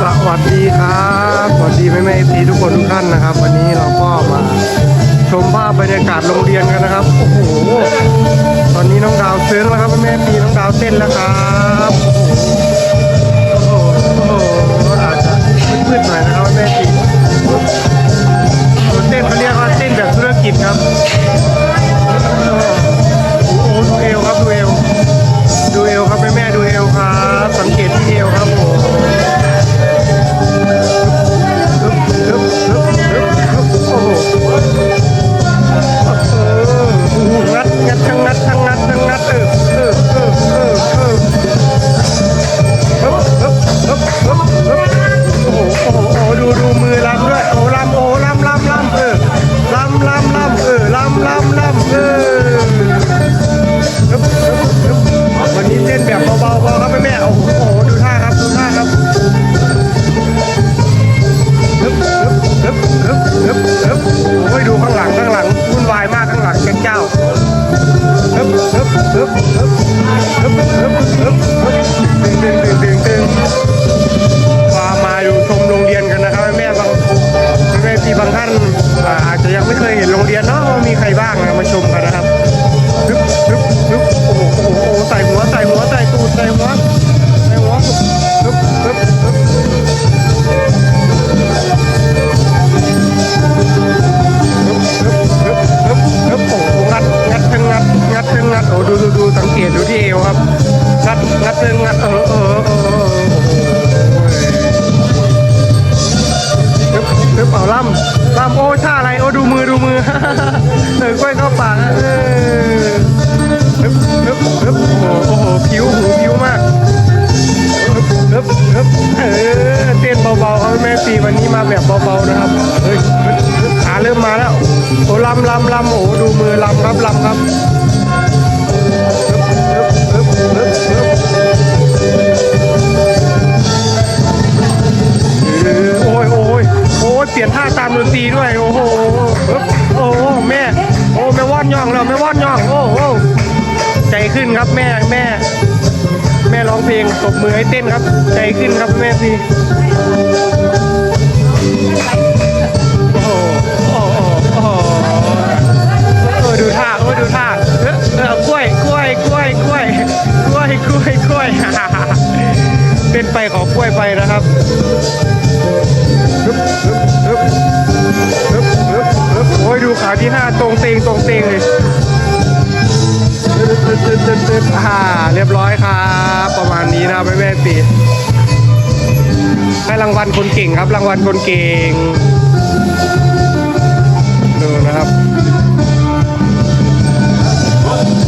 สวัสดีครับสวัสดีแม่แม่ทีทุกคนทุกท่านนะครับ วันนี้เราก็มาชมภาพบรรยากาศโรงเรียนกันนะครับ โอ้โห ตอนนี้น้องดาวเซิร์งแล้วครับแม่แม่ทีน้องดาวเต้นแล้วครับโอ้ เออกล้วยเข้าปากเอ เป็นไปขอกล้วยไปนะครับฮึบฮึบฮึบฮึบฮึบฮึบโอ้ยดูขาที่ห้าตรงเตงตรงเตงเลยตึ๊ดตึ๊ดตึ๊ดตึ๊ดอ่าเรียบร้อยครับ ประมาณนี้นะแม่แม่ปี ให้รางวัลคนเก่งครับ รางวัลคนเก่งดูนะครับ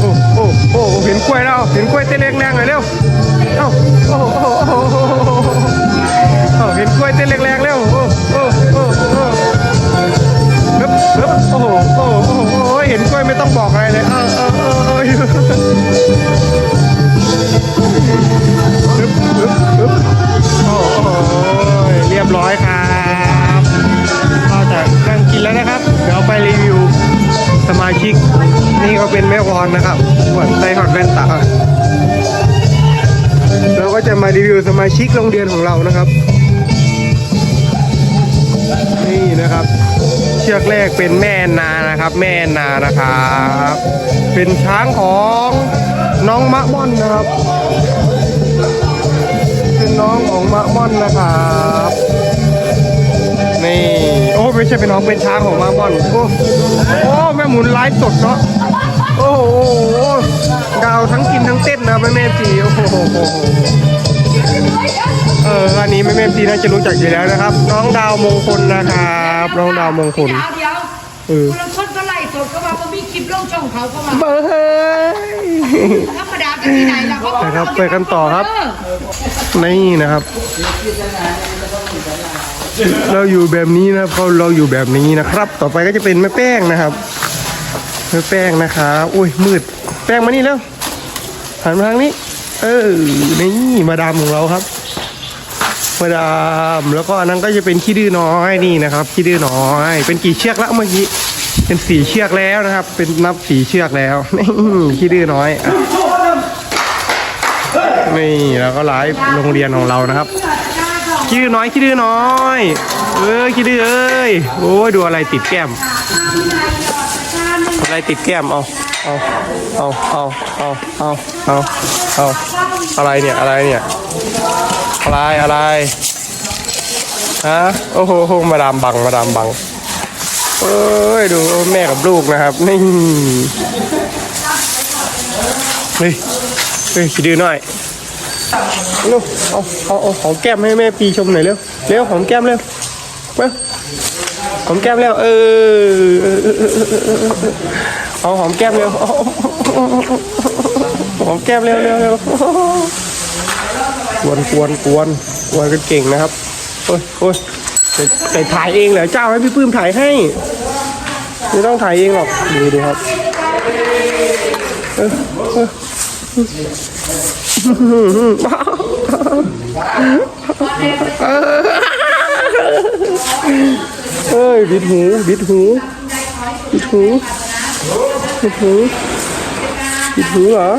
โอ้โอ้โอ้เห็นกล้วยแล้วเห็นกล้วยเต้นแรงๆหน่อยเร็ว ชิกโรงเรียนของเรานะครับ นี่นะครับ เชือกแรกเป็นแม่นานะครับ แม่นานะครับ เป็นช้างของน้องมะม่อนนะครับ เป็นน้องของมะม่อนนะครับนี่โอ้ไม่ใช่เป็นน้องเป็นช้างของมะม่อนโอ้โอ้แม่หมุนไลฟ์สดเนาะโอ้โหดาวทั้งกินทั้งเต้นนะแม่แม่จีโอ้โห เอออันนี้แม่แม่จีน่าจะรู้จักอยู่แล้วนะครับ น้องดาวมงคลนะครับ น้องดาวมงคล เดี๋ยวเดี๋ยวเออ คนละคนก็ไล่สดก็มาว่ามีคลิปลงช่องเขาก็มาเบยธรรมดาเป็นที่ไหนล่ะเขานะครับไปกันต่อครับ นี่นะครับ เราอยู่แบบนี้นะครับเขาเราอยู่แบบนี้นะครับ ต่อไปก็จะเป็นแม่แป้งนะครับแม่แป้งนะครับอุ้ยมืด แป้งมานี่แล้วหันมาทางนี้ เออนี่มาดามของเราครับ มาดามแล้วก็อันนั้นก็จะเป็นขี้ดื้อน้อยนี่นะครับขี้ดื้อน้อย เป็นกี่เชือกแล้วเมื่อกี้เป็นสี่เชือกแล้วนะครับ เป็นนับสี่เชือกแล้วนี่ขี้ดื้อน้อยนี่แล้วก็ไลฟ์โรงเรียนของเรานะครับขี้ดื้อน้อยขี้ดื้อน้อยเอ้ยขี้ดื้อเอ้ยโอ้ยดูอะไรติดแก้มอะไรติดแก้มเอา เอาเอาเอาเอาเอาเอาเอาอะไรเนี่ยอะไรเนี่ยอะไรอะไรฮะโอ้โหโหมาดามบังมาดามบังเอ้ยดูแม่กับลูกนะครับนี่เฮ้ยเฮ้ยคิดดูหน่อยลูกเอาเอาเอาหอมแก้มให้แม่ปีชมหน่อยเร็วเร็วหอมแก้มเร็วมาห อมแก้มเร็วเออเอาหอมแก้มเร็วหอมแก้มเร็วเร็วเร็วกวนกวนกวนกวนกันเก่งนะครับโอ้ยโอ้ยแต่แต่ถ่ายเองเหรอเจ้าให้พี่ปื้มถ่ายให้ไม่ต้องถ่ายเองหรอกดูดูครับเออเออ บิดหูบิดหูบิดหูบิดหูบิดหูเหรอ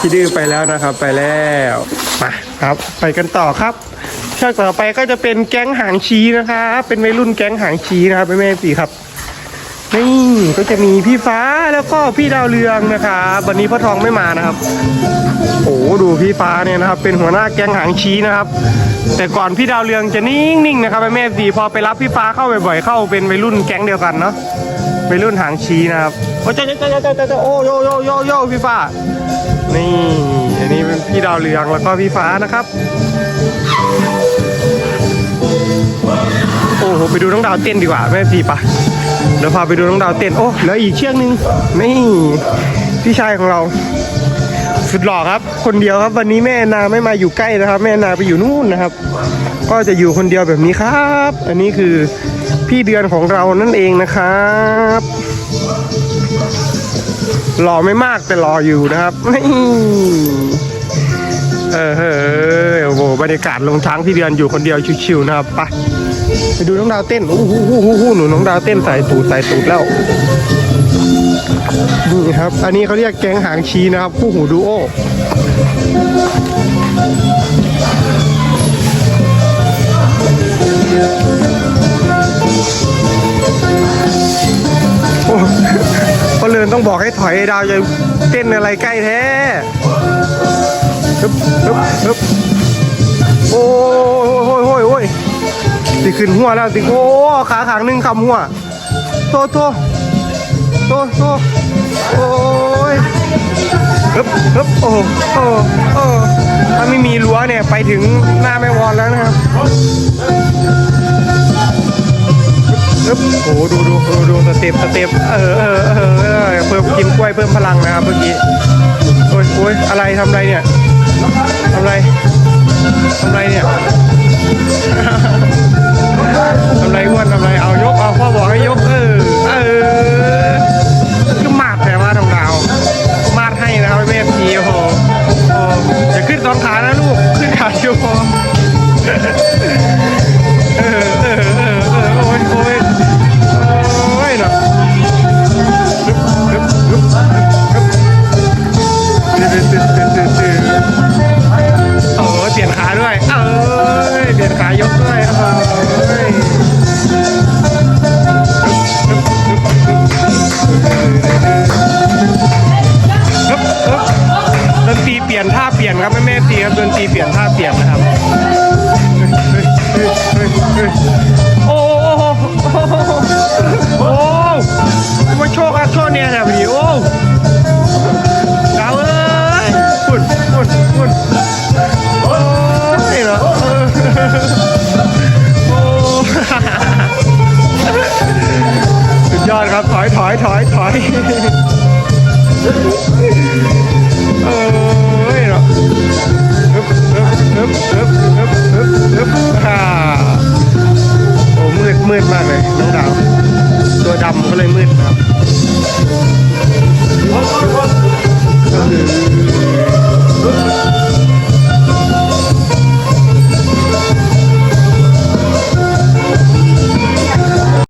พี่ดื้อไปแล้วนะครับไปแล้วมาครับ ไปกันต่อครับเชือกต่อไปก็จะเป็นแก๊งหางชีนะครับเป็นวัยรุ่นแก๊งหางชีนะครับแม่แม่สีครับ ก็จะมีพี่ฟ้าแล้วก็พี่ดาวเรืองนะครับวันนี้พ่อทองไม่มานะครับ โอ้โหดูพี่ฟ้าเนี่ยนะครับ เป็นหัวหน้าแก๊งหางชี้นะครับ แต่ก่อนพี่ดาวเรืองจะนิ่งๆนะครับแม่แม่สีพอไปรับพี่ฟ้าเข้าบ่อยๆเข้าเป็นวัยรุ่นแก๊งเดียวกันเนาะวัยรุ่นหางชี้นะครับโอ้ยเจ้าเจ้าเจ้าเจ้าเจ้าโอ้โยโยโยโยพี่ฟ้า นี่อันนี้เป็นพี่ดาวเรืองแล้วก็พี่ฟ้านะครับโอ้โหไปดูน้องดาวเต้นดีกว่าแม่พี่ปะ เดี๋ยวพาไปดูน้องดาวเต้นโอ้เหลืออีกเชือกหนึงนี่พี่ชายของเราสุดหล่อครับ คนเดียวครับ วันนี้แม่นาไม่มาอยู่ใกล้นะครับ แม่นาไปอยู่นู่นนะครับ ก็จะอยู่คนเดียวแบบนี้ครับ อันนี้คือพี่เดือนของเรานั่นเองนะครับหล่อไม่มากแต่หล่ออยู่นะครับนี่เออเฮ้ย บรรยากาศลงช้างพี่เดือนอยู่คนเดียวชิวๆนะครับไปไปดูน้องดาวเต้นโอ้โหโหโหหนูน้องดาวเต้นใส่ตูดใส่ตูดแล้วนี่ครับ อันนี้เขาเรียกแกงหางชีนะครับ คู่หูดูโอโอ้ก็เลยต้องบอกให้ถอยดาวจะเต้นอะไรใกล้แท้ฮึบฮึบฮึบ โอ้ยโอ้ยโอ้ยโอ้ยติขึ้นหัวแล้วติโอ้ขาขางหนึ่งคำหัวโตโตโตโตโอ้ยฮึบฮึบโอ้โอ้โอ้ถ้าไม่มีรั้วเนี่ยไปถึงหน้าแม่วอนแล้วนะครับปึ๊บโอ้โหดูดูดูดูสเต็ปสเต็ปเออเออเออเออเพิ่มกินกล้วยเพิ่มพลังนะครับเมื่อกี้โอ้ยโอ้ยอะไรทำอะไรเนี่ยทำอะไร ทำไรเนี่ยทำไรอ้วนทำไรเอายกเอาพ่อบอกให้ยกเออเออก็มาดแต่ว่าทองดาวมาดให้นะครับแม่พีโอ้โหโอ้อย่าขึ้นสองขานะลูกขึ้นขาเดียวพอ